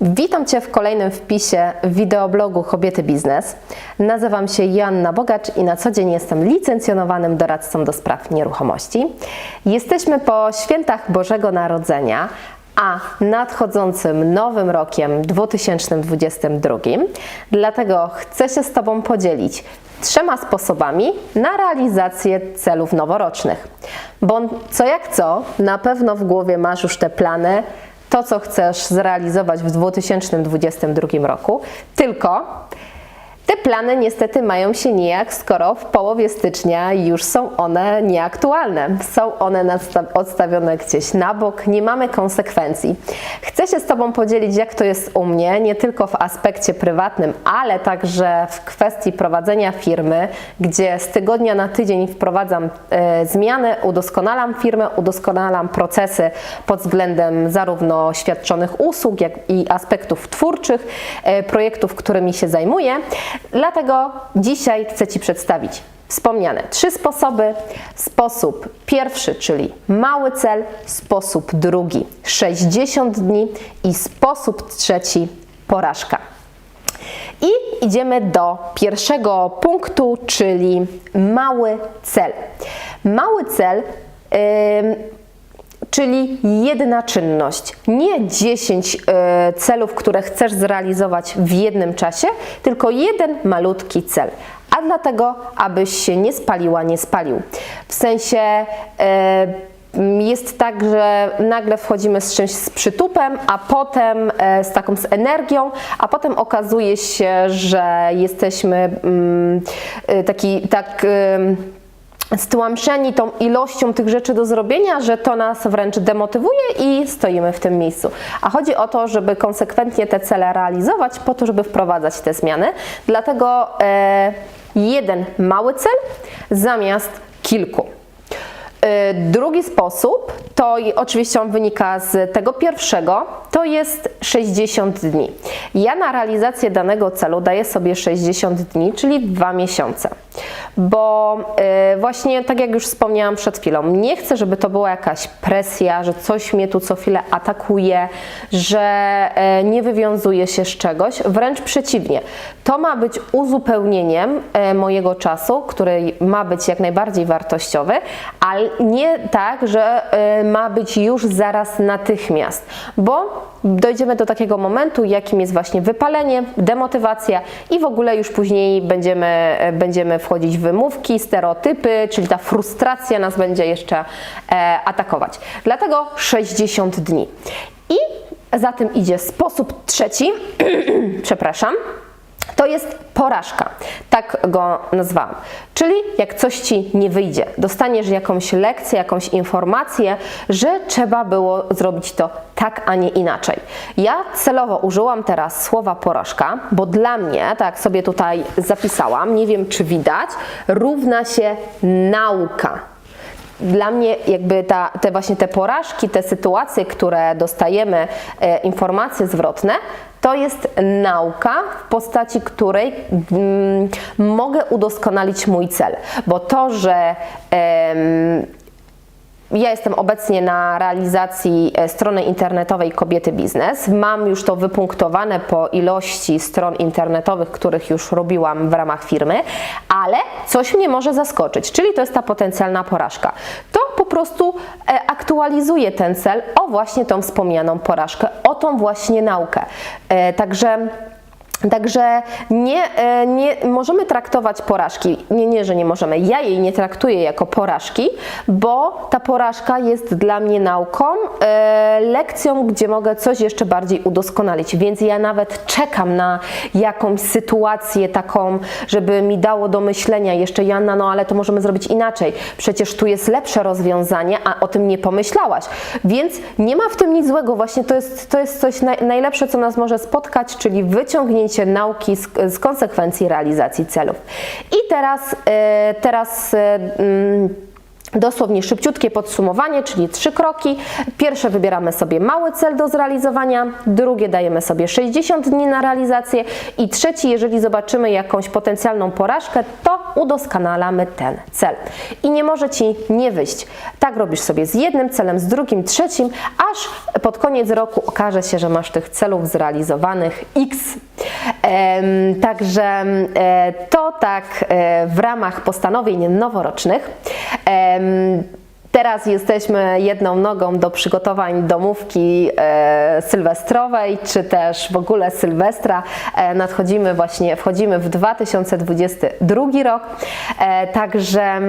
Witam Cię w kolejnym wpisie wideoblogu Kobiety Biznes. Nazywam się Joanna Bogacz i na co dzień jestem licencjonowanym doradcą do spraw nieruchomości. Jesteśmy po świętach Bożego Narodzenia, a nadchodzącym nowym rokiem 2022. Dlatego chcę się z Tobą podzielić trzema sposobami na realizację celów noworocznych. Bo co jak co, na pewno w głowie masz już te plany, to co chcesz zrealizować w 2022 roku, tylko te plany niestety mają się nijak, skoro w połowie stycznia już są one nieaktualne. Są one odstawione gdzieś na bok, nie mamy konsekwencji. Chcę się z Tobą podzielić, jak to jest u mnie, nie tylko w aspekcie prywatnym, ale także w kwestii prowadzenia firmy, gdzie z tygodnia na tydzień wprowadzam e, zmiany, udoskonalam firmę, udoskonalam procesy pod względem zarówno świadczonych usług, jak i aspektów twórczych, e, projektów, którymi się zajmuję. Dlatego dzisiaj chcę Ci przedstawić wspomniane trzy sposoby. Sposób pierwszy, czyli mały cel, sposób drugi 60 dni i sposób trzeci porażka. I idziemy do pierwszego punktu, czyli mały cel. Mały cel. ym, Czyli jedna czynność, nie 10 e, celów, które chcesz zrealizować w jednym czasie, tylko jeden malutki cel. A dlatego, abyś się nie spaliła, nie spalił. W sensie e, jest tak, że nagle wchodzimy z czymś z przytupem, a potem e, z taką z energią, a potem okazuje się, że jesteśmy mm, taki tak. Stłamszeni tą ilością tych rzeczy do zrobienia, że to nas wręcz demotywuje i stoimy w tym miejscu. A chodzi o to, żeby konsekwentnie te cele realizować, po to, żeby wprowadzać te zmiany. Dlatego e, jeden mały cel zamiast kilku. E, Drugi sposób, to oczywiście on wynika z tego pierwszego, to jest 60 dni. Ja na realizację danego celu daję sobie 60 dni, czyli 2 miesiące. Bo e, właśnie tak jak już wspomniałam przed chwilą, nie chcę, żeby to była jakaś presja, że coś mnie tu co chwilę atakuje, że e, nie wywiązuje się z czegoś. Wręcz przeciwnie. To ma być uzupełnieniem e, mojego czasu, który ma być jak najbardziej wartościowy, ale nie tak, że e, ma być już zaraz natychmiast, bo dojdziemy do takiego momentu, jakim jest właśnie wypalenie, demotywacja i w ogóle już później będziemy, e, będziemy wchodzić w wymówki, stereotypy, czyli ta frustracja nas będzie jeszcze e, atakować. Dlatego 60 dni. I za tym idzie sposób trzeci, przepraszam, to jest porażka, tak go nazwałam. Czyli jak coś ci nie wyjdzie, dostaniesz jakąś lekcję, jakąś informację, że trzeba było zrobić to tak, a nie inaczej. Ja celowo użyłam teraz słowa porażka, bo dla mnie, tak jak sobie tutaj zapisałam, nie wiem czy widać, równa się nauka dla mnie jakby ta, te właśnie te porażki, te sytuacje, które dostajemy, e, informacje zwrotne, to jest nauka, w postaci której mm, mogę udoskonalić mój cel. Bo to, że ja jestem obecnie na realizacji e, strony internetowej Kobiety Biznes. Mam już to wypunktowane po ilości stron internetowych, których już robiłam w ramach firmy, ale coś mnie może zaskoczyć, czyli to jest ta potencjalna porażka. To po prostu e, aktualizuje ten cel o właśnie tą wspomnianą porażkę, o tą właśnie naukę. E, Także. Także nie, e, nie możemy traktować porażki, nie, nie, że nie możemy, ja jej nie traktuję jako porażki, bo ta porażka jest dla mnie nauką, e, lekcją, gdzie mogę coś jeszcze bardziej udoskonalić, więc ja nawet czekam na jakąś sytuację taką, żeby mi dało do myślenia jeszcze Janna, no ale to możemy zrobić inaczej, przecież tu jest lepsze rozwiązanie, a o tym nie pomyślałaś, więc nie ma w tym nic złego, właśnie to jest, to jest coś naj, najlepsze, co nas może spotkać, czyli wyciągnięcie nauki z, z konsekwencji realizacji celów. I teraz, e, teraz e, mm, Dosłownie szybciutkie podsumowanie, czyli trzy kroki. Pierwsze wybieramy sobie mały cel do zrealizowania, drugie dajemy sobie 60 dni na realizację i trzeci, jeżeli zobaczymy jakąś potencjalną porażkę, to udoskonalamy ten cel. I nie może Ci nie wyjść. Tak robisz sobie z jednym celem, z drugim, trzecim, aż pod koniec roku okaże się, że masz tych celów zrealizowanych X. Także e, to tak e, w ramach postanowień noworocznych. Teraz jesteśmy jedną nogą do przygotowań domówki e, sylwestrowej, czy też w ogóle Sylwestra. E, nadchodzimy właśnie, wchodzimy w 2022 rok, e, także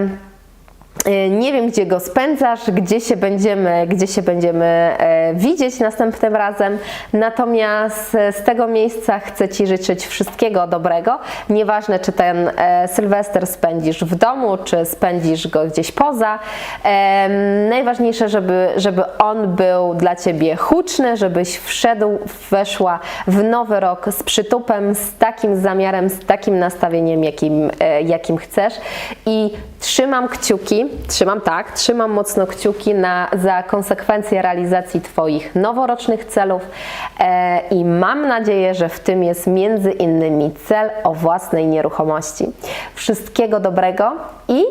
e, nie wiem, gdzie go spędzasz, gdzie się będziemy, gdzie się będziemy widzieć następnym razem. Natomiast e, z tego miejsca chcę Ci życzyć wszystkiego dobrego. Nieważne, czy ten e, Sylwester spędzisz w domu, czy spędzisz go gdzieś poza. Em, najważniejsze, żeby, żeby on był dla Ciebie huczny, żebyś wszedł, weszła w nowy rok z przytupem, z takim zamiarem, z takim nastawieniem, jakim, e, jakim chcesz. I trzymam kciuki, trzymam tak, trzymam mocno kciuki na, za konsekwencje realizacji Twoich noworocznych celów e, i mam nadzieję, że w tym jest między innymi cel o własnej nieruchomości. Wszystkiego dobrego i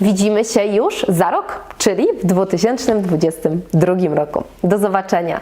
widzimy się już za rok, czyli w 2022 roku. Do zobaczenia.